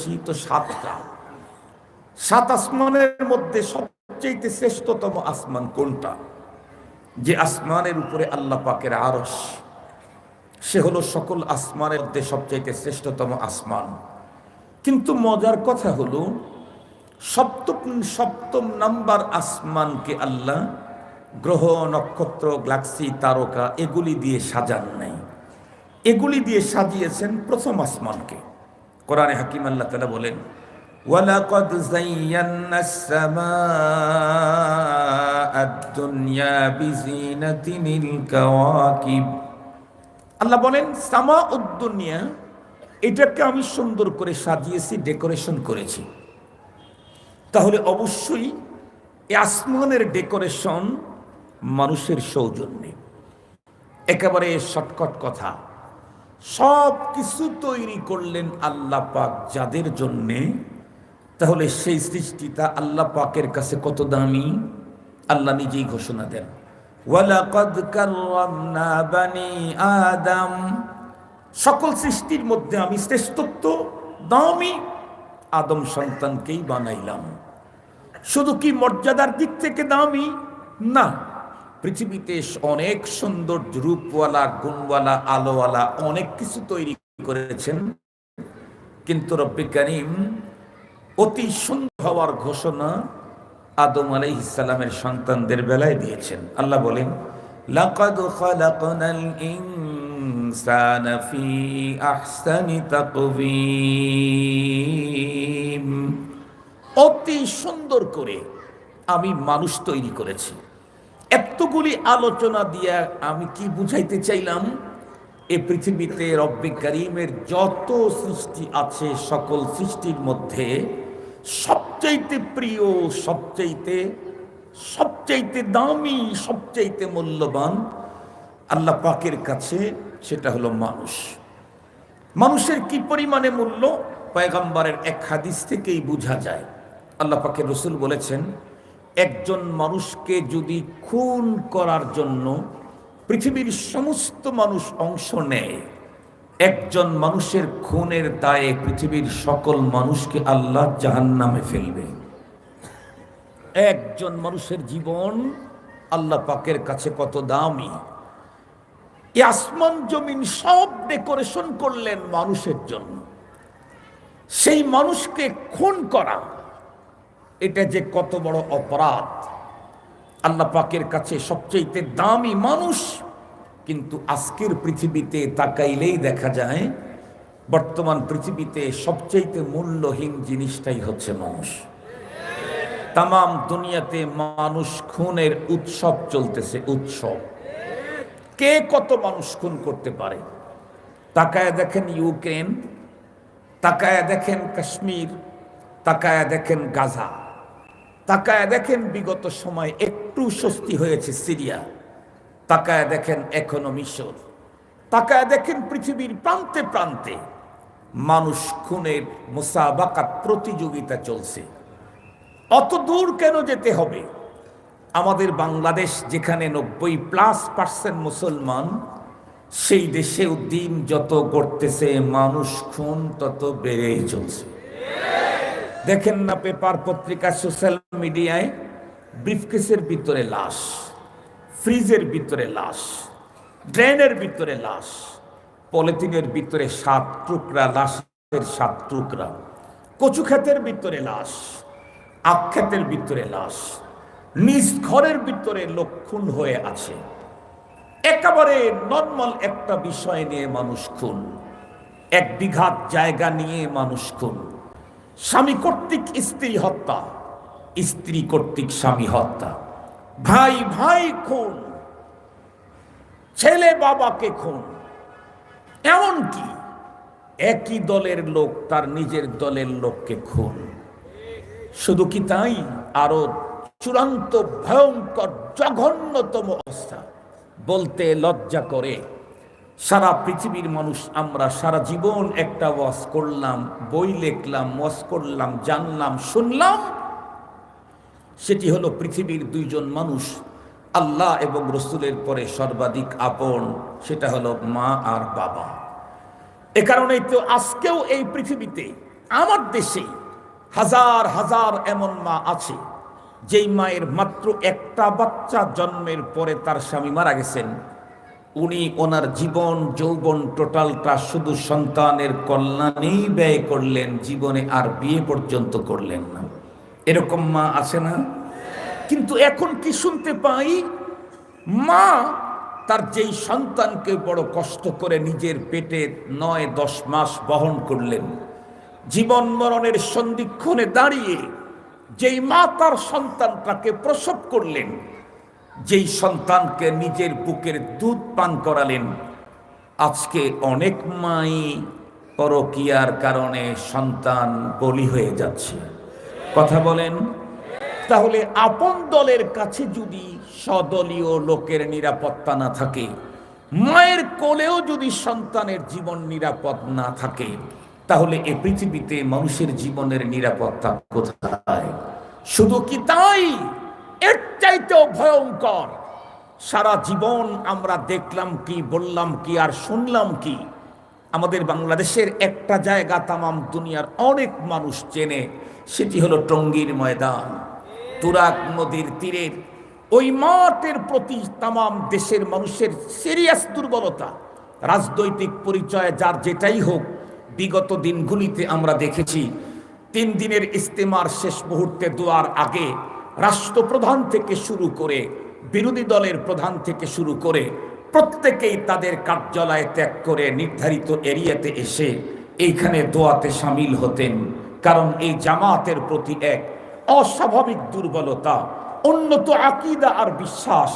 বলেছি তো সাতটা। সাত আসমানের মধ্যে সবচেয়ে শ্রেষ্ঠতম আসমান কোনটা? যে আসমানের উপরে আল্লাহ পাকের আরস সে হলো সকল আসমানের মধ্যে সবচাইতে শ্রেষ্ঠতম আসমান। কিন্তু মজার কথা হলো, সপ্তম সপ্তম নাম্বার আসমানকে আল্লাহ গ্রহ, নক্ষত্র গ্লাক্সি তারকা, এগুলি দিয়ে সাজান নাই। এগুলি দিয়ে সাজিয়েছেন প্রথম আসমানকে। কোরআনে হাকিম আল্লাহ তালা বলেন ওয়ালাকদ যায়্যান্না السَّمَاءَ الدُّنْيَا بِزِينَةٍ الْكَوَاكِبِ আল্লাহ বলেন সামা উদ্দুনিয়া এটাকে আমি সুন্দর করে সাজিয়েছি ডেকোরেশন করেছি তাহলে অবশ্যই এই আসমানের ডেকোরেশন মানুষের সৌজন্যে একেবারে শর্টকট কথা সব কিছু তৈরি করলেন আল্লাহ পাক যাদের জন্যে। তাহলে সেই সৃষ্টিটা আল্লাহ পাকের কাছে কত দামি? আল্লাহ নিজেই ঘোষণা দেন। আদম। সকল সৃষ্টির মধ্যে আমি শ্রেষ্ঠত্ব, দামি আদম সন্তানকেই বানাইলাম। শুধু কি মর্যাদার দিক থেকে দামি? না। পৃথিবীতে অনেক সুন্দর রূপওয়ালা, গুণওয়ালা, আলোওয়ালা অনেক কিছু তৈরি করেছেন। কিন্তু রব্বি করিম অতি সুন্দর হওয়ার ঘোষণা আদম আলাইহিসসালামের সন্তানদের বেলায় দিয়েছেন। আল্লাহ বলেন, লাকাদ খালাকনাল ইনসানা ফি আহসানি তাকবীম অতি সুন্দর করে আমি মানুষ তৈরি করেছি। এতগুলি আলোচনা দিয়া আমি কি বুঝাইতে চাইলাম? এ পৃথিবীতে রব্বি করিমের যত সৃষ্টি আছে, সকল সৃষ্টির মধ্যে সবচাইতে প্রিয়, সবচাইতে সবচাইতে দামি, সবচাইতে মূল্যবান আল্লাহ পাকের কাছে সেটা হলো মানুষ। মানুষের কি পরিমাণে মূল্য? পয়গম্বরের এক হাদিস থেকেই বোঝা যায়। আল্লাহ পাকের রসুল বলেছেন একজন মানুষকে যদি খুন করার জন্য পৃথিবীর সমস্ত মানুষ অংশ নেয়, একজন মানুষের খুনের দায়ে পৃথিবীর সকল মানুষকে আল্লাহ জাহান্নামে ফেলবে। একজন মানুষের জীবন আল্লাহ পাকের কাছে কত দামি। আসমান জমিন সব ডেকোরেশন করলেন মানুষের জন্য। সেই মানুষকে খুন করা এটা যে কত বড় অপরাধ। আল্লাহ পাকের কাছে সবচেয়ে দামি মানুষ, কিন্তু আজকের পৃথিবীতে তাকাইলেই দেখা যায়, বর্তমান পৃথিবীতে সবচেয়ে মূল্যহীন জিনিসটাই হচ্ছে মানুষ। তাম দুনিয়াতে মানুষ খুনের উৎসব চলতেছে, উৎসব। কে কত মানুষ খুন করতে পারে? তাকায় দেখেন ইউক্রেন, তাকায় দেখেন কাশ্মীর, তাকায় দেখেন গাজা। তাকায় দেখেন বিগত সময় একটু স্বস্তি হয়েছে সিরিয়া। তাকায় দেখেন এখনও মিশর। তাকায় দেখেন পৃথিবীর প্রান্তে প্রান্তে মানুষ খুনের মোসাবাকাত প্রতিযোগিতা চলছে। অত দূর কেন যেতে হবে? আমাদের বাংলাদেশ, যেখানে নব্বই প্লাস পার্সেন্ট মুসলমান, সেই দেশেও দিন যত গড়তেছে, মানুষ খুন তত বেড়েই চলছে। দেখেন না পেপার পত্রিকা, সোশ্যাল মিডিয়ায় ব্রিফকেসের ভিতরে লাশ, ফ্রিজের ভিতরে লাশ, ড্রেনের ভিতরে লাশ, পলিথিনের ভিতরে সাত টুকরা, লাশের সাত টুকরা কচু ক্ষেতের ভিতরে লাশ আখ ক্ষেতের ভিতরে লাশ, নিজ ঘরের ভিতরে লক্ষণ হয়ে আছে। একেবারে নর্মাল একটা বিষয় নিয়ে মানুষ খুন, এক বিঘাত জায়গা নিয়ে মানুষ খুন। স্বামী কর্তৃক স্ত্রী হত্যা, স্ত্রী কর্তৃক স্বামী হত্যা। ভাই ভাই খুন, ছেলে বাবাকে খুন। এমন কি একই দলের লোক তার নিজের দলের লোককে খুন। শুধু কি তাই? আরও চূড়ান্ত, ভয়ঙ্কর, জঘন্যতম অবস্থা। বলতে লজ্জা করে সারা পৃথিবীর মানুষ, আমরা সারা জীবন একটা ওয়াজ করলাম, বই লিখলাম, ওয়াজ করলাম, জানলাম, শুনলাম। সেটি হলো পৃথিবীর দুইজন মানুষ, আল্লাহ এবং রসুলের পরে সর্বাধিক আপন, সেটা হলো মা আর বাবা। এ কারণেই তো আজকেও এই পৃথিবীতে, আমার দেশে হাজার হাজার এমন মা আছে, যেই মায়ের মাত্র একটা বাচ্চা জন্মের পরে তার স্বামী মারা গেছেন। উনি ওনার জীবন, যৌবন টোটালটা শুধু সন্তানের কল্যাণেই ব্যয় করলেন, জীবনে আর বিয়ে পর্যন্ত করলেন না। এরকম মা আছে না? কিন্তু এখন কি শুনতে পাই? মা তার যেই সন্তানকে বড় কষ্ট করে নিজের পেটে নয়, দশ মাস বহন করলেন, জীবন মরণের সন্ধিক্ষণে দাঁড়িয়ে যেই মা তার সন্তানটাকে প্রসব করলেন যেই সন্তানকে নিজের বুকের দুধ পান করালেন, আজকে অনেক মাই পরকিয়ার কারণে সন্তান বলি হয়ে যাচ্ছে। কথা বলেন, তাহলে আপন দলের কাছে যদি সদলীয় লোকের নিরাপত্তা না থাকে, মায়ের কোলেও যদি সন্তানের জীবন নিরাপদ না থাকে, তাহলে এ পৃথিবীতে মানুষের জীবনের নিরাপত্তা কোথায়? শুধু কি তাই? এর চাইতেও ভয়ঙ্কর। সারা জীবন আমরা দেখলাম কি, বললাম কি, আর শুনলাম কি। আমাদের বাংলাদেশের একটা জায়গা তামাম দুনিয়ার অনেক মানুষ চেনে, সেটি হলো টঙ্গীর ময়দান তুরাক নদীর তীরের ওই মাঠের প্রতি তামাম দেশের মানুষের সিরিয়াস দুর্বলতা, রাজনৈতিক পরিচয় যার যেটাই হোক, বিগত দিনগুলিতে আমরা দেখেছি। তিন দিনের ইস্তেমার শেষ মুহূর্তে দোয়ার আগে রাষ্ট্রপ্রধান থেকে শুরু করে বিরোধী দলের প্রধান থেকে শুরু করে প্রত্যেকেই তাদের কার্যালয় ত্যাগ করে নির্ধারিত এরিয়াতে এসে এইখানে দোয়াতে সামিল হতেন। কারণ এই জামাতের প্রতি এক অস্বাভাবিক দুর্বলতা, উন্নত আকিদা আর বিশ্বাস,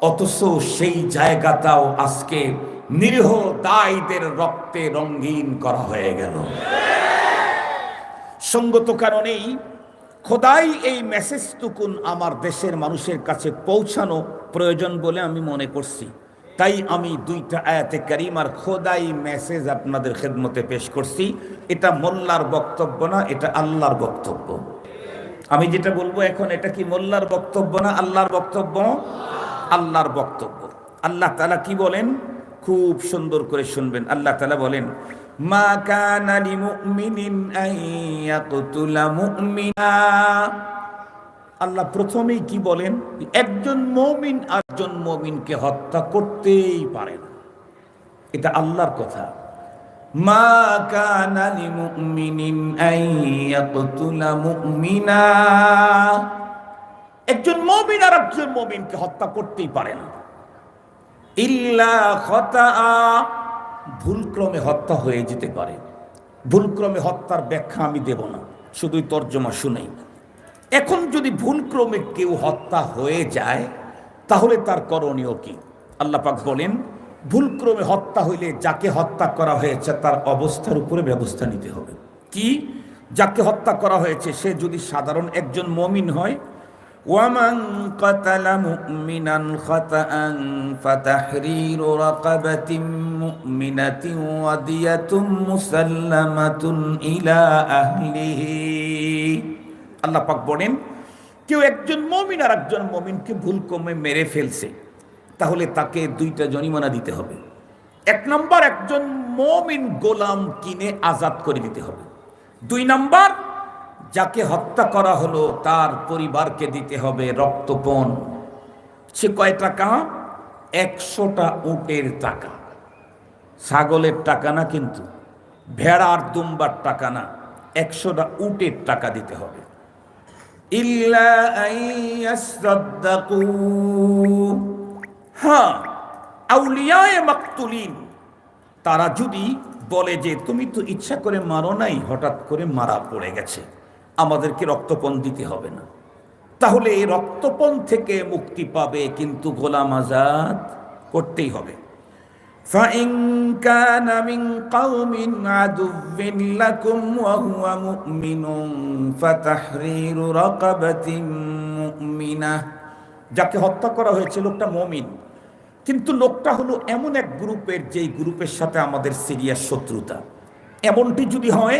অথচ সেই জায়গাটাও আজকে নিরীহ দায়ীদের রক্তে রঙিন করা হয়ে গেল। সঙ্গত কারণেই খোদাই এই মেসেজটুকুন আমার দেশের মানুষের কাছে পৌঁছানো প্রয়োজন বলে আমি মনে করছি। তাই আমি দুইটা আয়াতে কারিমার খোদাই মেসেজ আপনাদের খেদমতে পেশ করছি। এটা মোল্লার বক্তব্য না, এটা আল্লাহর বক্তব্য। আমি যেটা বলব এখন, এটা কি মোল্লার বক্তব্য না আল্লাহর বক্তব্য? আল্লাহর বক্তব্য। আল্লাহ তালা কি বলেন? খুব সুন্দর করে শুনবেন। আল্লাহ তালা বলেন মা কানা লিমুমিনিন আন ইয়াকতুলা মুমিনা। আল্লাহ প্রথমেই কি বলেন? একজন মমিন আরেকজন মমিনকে হত্যা করতেই পারে না। এটা আল্লাহর কথা। মা কানা লিমুমিনিন আন ইয়াকতুলা মুমিনা। একজন মমিন আর একজন মমিনকে হত্যা করতেই পারে না। ইল্লা খতা ভুলক্রমে হত্যা হয়ে যেতে পারে। ভুলক্রমে হত্যার ব্যাখ্যা আমি দেব না, শুধুই তর্জমা শুনেই। এখন যদি ভুলক্রমে কেউ হত্যা হয়ে যায়, তাহলে তার করণীয় কি? আল্লাহ পাক বলেন, ভুলক্রমে হত্যা হইলে যাকে হত্যা করা হয়েছে তার অবস্থার উপরে ব্যবস্থা নিতে হবে। কি? যাকে হত্যা করা হয়েছে, সে যদি সাধারণ একজন মমিন হয় ومن قتل مؤمنا خطأ فتحرير رقبة مؤمنة ودية مسلمة إلى أهله আল্লাহ পাক বলেন কেউ একজন মমিন আর একজন মমিনকে ভুল কমে মেরে ফেলছে তাহলে তাকে দুইটা জরিমানা দিতে হবে এক নম্বর একজন মমিন গোলাম কিনে আজাদ করে দিতে হবে দুই নম্বর যাকে হত্যা করা হলো তার পরিবারকে দিতে হবে রক্তপণ। সে কয় টাকা? একশোটা উটের টাকা। ছাগলের টাকা না কিন্তু, ভেড়ার দুম্বার টাকা না, একশোটা উটের টাকা দিতে হবে। হ্যাঁ আউলিয়ায়ে তারা যদি বলে যে, তুমি তো ইচ্ছা করে মারো নাই, হঠাৎ করে মারা পড়ে গেছে। আমাদেরকে রক্তপণ দিতে হবে না তাহলে এই রক্তপণ থেকে মুক্তি পাবে কিন্তু গোলাম আজাদ করতেই হবে فإن كان من قوم عدو لكم وهو مؤمن فتحرير رقبة مؤمنة যাকে হত্যা করা হয়েছে লোকটা মমিন কিন্তু লোকটা হলো এমন এক গ্রুপের যেই গ্রুপের সাথে আমাদের সিরিয়াস শত্রুতা এমনটি যদি হয়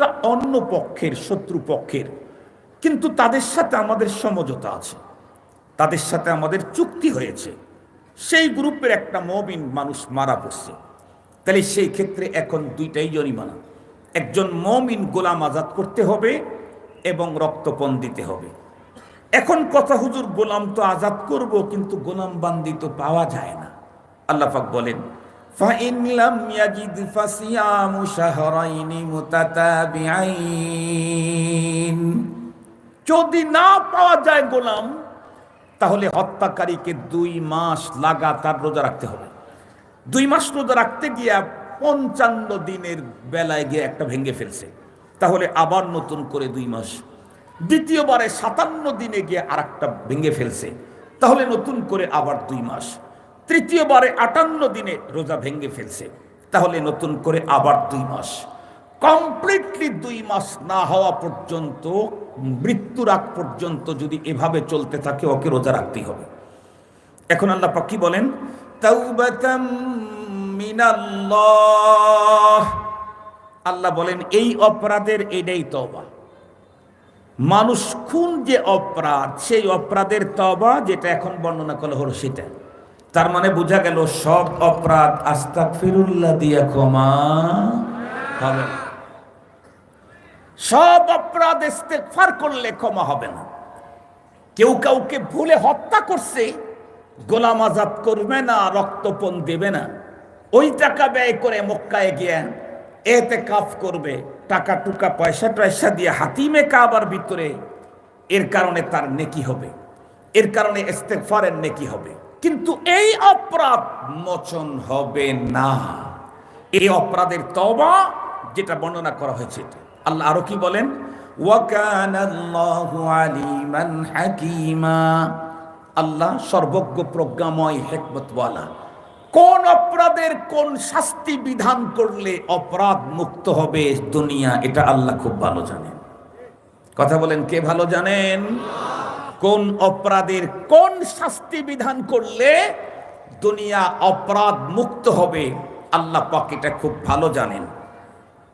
লোকটা অন্য পক্ষের, শত্রু পক্ষের। কিন্তু তাদের সাথে আমাদের সমঝোতা আছে। তাদের সাথে আমাদের চুক্তি হয়েছে। সেই গ্রুপের একটা মবিন মানুষ মারা পড়ছে। তাহলে সেই ক্ষেত্রে এখন দুইটাই জরিমানা। একজন মমিন গোলাম আজাদ করতে হবে এবং রক্তপণ দিতে হবে। এখন কথা হুজুর, গোলাম তো আজাদ করব, কিন্তু গোলাম বান্দি তো পাওয়া যায় না। আল্লাহ পাক বলেন فَإِنْ لَمْ يَجِدْ فَصِيَامُ شَهْرَيْنِ مُتَتَابِعَيْنِ যদি না পাওয়া যায় গোলাম তাহলে হত্যাকারীকে দুই মাস লাগাতার রোজা রাখতে হবে দুই মাস রোজা রাখতে গিয়া পঞ্চান্ন দিনের বেলায় গিয়ে একটা ভেঙে ফেলছে তাহলে আবার নতুন করে দুই মাস দ্বিতীয়বারে সাতান্ন দিনে গিয়ে আর একটা ভেঙে ফেলছে তাহলে নতুন করে আবার দুই মাস তৃতীয়বারে আটান্ন দিনে রোজা ভেঙে ফেলছে। তাহলে নতুন করে আবার দুই মাস। কমপ্লিটলি দুই মাস না হওয়া পর্যন্ত, মৃত্যুর আগ পর্যন্ত যদি এভাবে চলতে থাকে, ওকে রোজা রাখতেই হবে। এখন আল্লাহ পাক বলেন? আল্লাহ বলেন, এই অপরাধের এটাই তবা মানুষ খুন যে অপরাধ, সেই অপরাধের তবা যেটা এখন বর্ণনা করা হলো সেটা। তার মানে বোঝা গেল সব অপরাধ আস্তাক দিয়ে ক্ষমা হবে। সব অপরাধ ইস্তেগফার করলে ক্ষমা হবে না। কেউ কাউকে ভুলে হত্যা করছে, গোলাম আজাদ করবে না, রক্তপণ দেবে না। ওই টাকা ব্যয় করে মক্কায় গিয়ে এতে কাফ করবে, টাকা টুকা পয়সা টয়সা দিয়ে হাতিমে কাবার ভিতরে। এর কারণে তার নেকি হবে। এর কারণে ইস্তেগফারের নেকি হবে। কিন্তু এই অপরাধ মোচন হবে না। এই অপরাধের তবা যেটা বর্ণনা করা হয়েছে আল্লাহ আরও কি বলেন? আল্লাহ সর্বজ্ঞ প্রজ্ঞাময় হেকমতওয়ালা। কোন অপরাধের কোন শাস্তি বিধান করলে অপরাধ মুক্ত হবে দুনিয়া, এটা আল্লাহ খুব ভালো জানেন। কথা বলেন, কে ভালো জানেন? কোন অপরাধের কোন শাস্তি বিধান করলে দুনিয়া অপরাধ মুক্ত হবে আল্লাহ পাক এটা খুব ভালো জানেন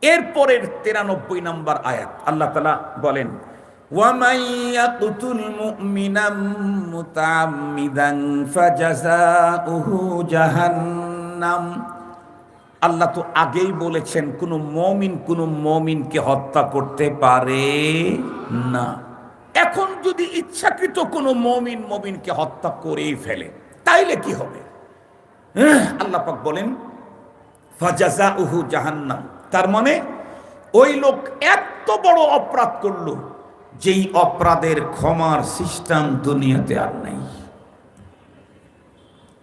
এরপরের তিরানব্বই নম্বর আয়াত আল্লাহ তালা বলেন وَمَن يَقْتُلْ مُؤْمِنًا مُتَعَمِّدًا فَجَزَاؤُهُ جَهَنَّمُ আল্লাহ তো আগেই বলেছেন কোন মমিন কোন মমিনকে হত্যা করতে পারে না এখন যদি ইচ্ছাকৃত কোনো মমিন মমিনকে হত্যা করেই ফেলে তাইলে কি হবে? আহ, আল্লাহ পাক বলেন ফাজাজা উহু জাহান্নাম। তার মানে ওই লোক এত বড় অপরাধ করল যেই অপরাধের ক্ষমার সিস্টেম দুনিয়াতে আর নাই।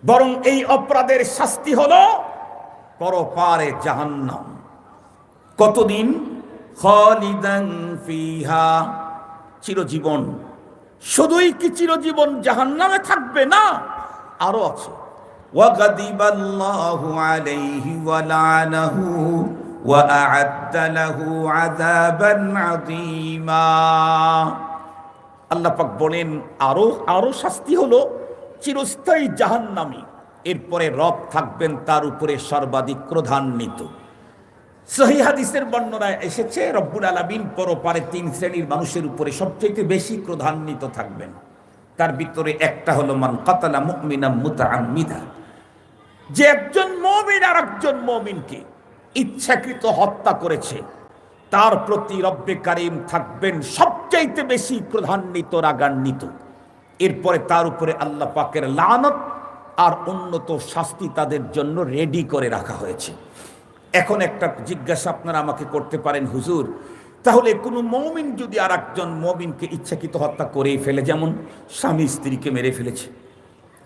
বরং এই অপরাধের শাস্তি হলো পরপারে জাহান্নাম। কতদিন? খালিদান ফিহা। চিরজীবন শুধুই কি চিরজীবন জাহান্নামে থাকবে না আরো আছে وغضب الله عليه ولعنه وأعد له عذابا عظيما আল্লাহ পাক বলেন আরো আরো শাস্তি হলো চিরস্থায়ী জাহান্নামী এরপরে রব থাকবেন তার উপরে সর্বাধিক ক্রধান্বিত সহি হাদিসের বর্ণনায় এসেছে, রব্বুল আলমিন পরপারে তিন শ্রেণির মানুষের উপরে সবচেয়ে বেশি ক্রধান্বিত থাকবেন। তার ভিতরে একটা হলো, মান কাতালা মুমিনা মুতাআম্মিদা যে একজন মমিন আর একজন মমিনকে ইচ্ছাকৃত হত্যা করেছে, তার প্রতি রব্বে কারিম থাকবেন সবচাইতে বেশি প্রধান্বিত রাগান্বিত। এরপরে তার উপরে আল্লাহ পাকের লানত আর উন্নত শাস্তি তাদের জন্য রেডি করে রাখা হয়েছে। এখন একটা জিজ্ঞাসা আপনারা আমাকে করতে পারেন, হুজুর। তাহলে কোনো মমিন যদি আর একজন মমিনকে ইচ্ছাকৃত হত্যা করেই ফেলে, যেমন স্বামী স্ত্রীকে মেরে ফেলেছে,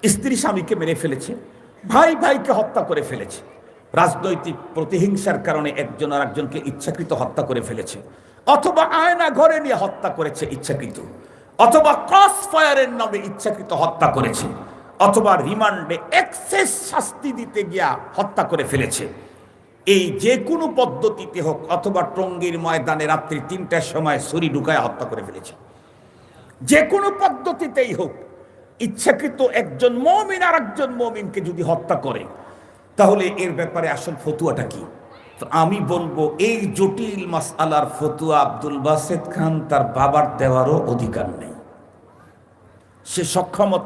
স্ত্রী স্বামীকে মেরে ফেলেছে, ভাই ভাইকে হত্যা করে ফেলেছে, রাজনৈতিক প্রতিহিংসার কারণে একজন আর একজনকে ইচ্ছাকৃত হত্যা করে ফেলেছে, অথবা আয়না ঘরে নিয়ে হত্যা করেছে ইচ্ছাকৃত, অথবা ক্রস ফায়ারের নামে ইচ্ছাকৃত হত্যা করেছে, অথবা রিমান্ডে এক্সেস শাস্তি দিতে গিয়া হত্যা করে ফেলেছে এই যে কোনো পদ্ধতিতে হোক, অথবা টঙ্গীর ময়দানে রাত্রি তিনটার সময় ছুরি ঢুকায় হত্যা করে ফেলেছে। যে কোনো পদ্ধতিতেই হোক, ইচ্ছাকৃত একজন মমিন আর একজন মমিনকে যদি হত্যা করে, তাহলে এর ব্যাপারে আসল ফতুয়াটা কি? আমি বলব, এই জটিল মাস মাসালার ফতুয়া আব্দুল বাসেদ খান তার বাবার দেওয়ারও অধিকার নেই। সে সক্ষমতা